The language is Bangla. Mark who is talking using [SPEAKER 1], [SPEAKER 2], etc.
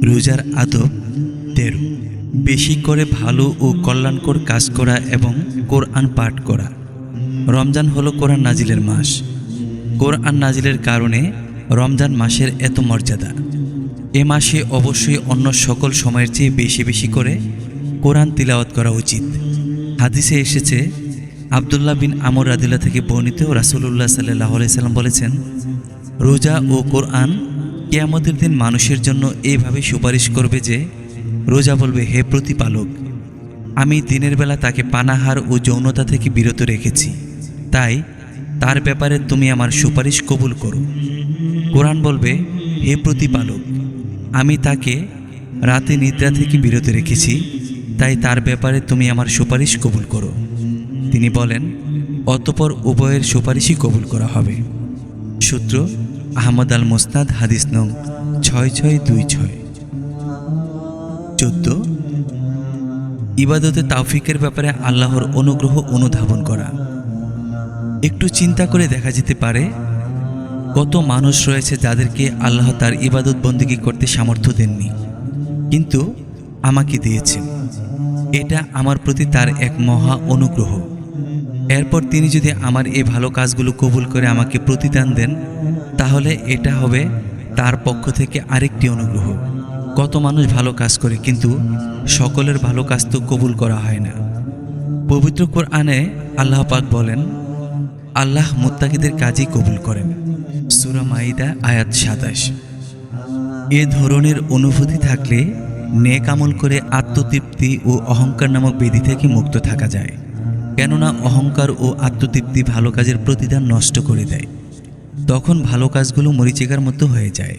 [SPEAKER 1] রোজার আদব তেরো। বেশি করে ভালো ও কল্যাণকর কাজ করা এবং কোরআন পাঠ করা। রমজান হলো কোরআন নাজিলের মাস। কোরআন নাজিলের কারণে রমজান মাসের এত মর্যাদা। এ মাসে অবশ্যই অন্য সকল সময়ের চেয়ে বেশি বেশি করে কোরআন তিলাওয়াত করা উচিত। হাদিসে এসেছে, আবদুল্লাহ বিন আমর রাদিল্লা থেকে বর্ণিত রাসুলুল্লাহ সাল্লাহ সাল্লাম বলেছেন, রোজা ও কোরআন কেয়ামতের দিন মানুষের জন্য এইভাবে সুপারিশ করবে যে, রোজা বলবে, হে প্রতিপালক, আমি দিনের বেলা তাকে পানাহার ও যৌনতা থেকে বিরত রেখেছি। তাই তার ব্যাপারে তুমি আমার সুপারিশ কবুল করো। কোরআন বলবে, হে প্রতিপালক, আমি তাকে রাতে নিদ্রা থেকে বিরত রেখেছি, তাই তার ব্যাপারে তুমি আমার সুপারিশ কবুল করো। তিনি বলেন, অতপর উভয়ের সুপারিশই কবুল করা হবে। সূত্র আহমদ আল মোস্তাদ, হাদিস নং ছয় ছয় দুই ছয়। চোদ্দ। ইবাদতে তাওফিকের ব্যাপারে আল্লাহর অনুগ্রহ অনুধাবন করা। একটু চিন্তা করে দেখা যেতে পারে, কত মানুষ রয়েছে যাদেরকে আল্লাহ তার ইবাদত বন্দিগি করতে সামর্থ্য দেননি, কিন্তু আমাকে দিয়েছেন। এটা আমার প্রতি তার এক মহা অনুগ্রহ। এরপর তিনি যদি আমার এই ভালো কাজগুলো কবুল করে আমাকে প্রতিদান দেন, তাহলে এটা হবে তার পক্ষ থেকে আরেকটি অনুগ্রহ। কত মানুষ ভালো কাজ করে, কিন্তু সকলের ভালো কাজ তো কবুল করা হয় না। পবিত্র কোরআনে আল্লাহ পাক বলেন, আল্লাহ মোত্তাকিদের কাজই কবুল করেন। সুরা মাইদা আয়াত সাতাশ। এ ধরনের অনুভূতি থাকলে নেক আমল করে আত্মতৃপ্তি ও অহংকার নামক বেদি থেকে মুক্ত থাকা যায়। কেননা অহংকার ও আত্মতৃপ্তি ভালো কাজের প্রতিদান নষ্ট করে দেয়। তখন ভালো কাজগুলো মরিচিকার মতো হয়ে যায়।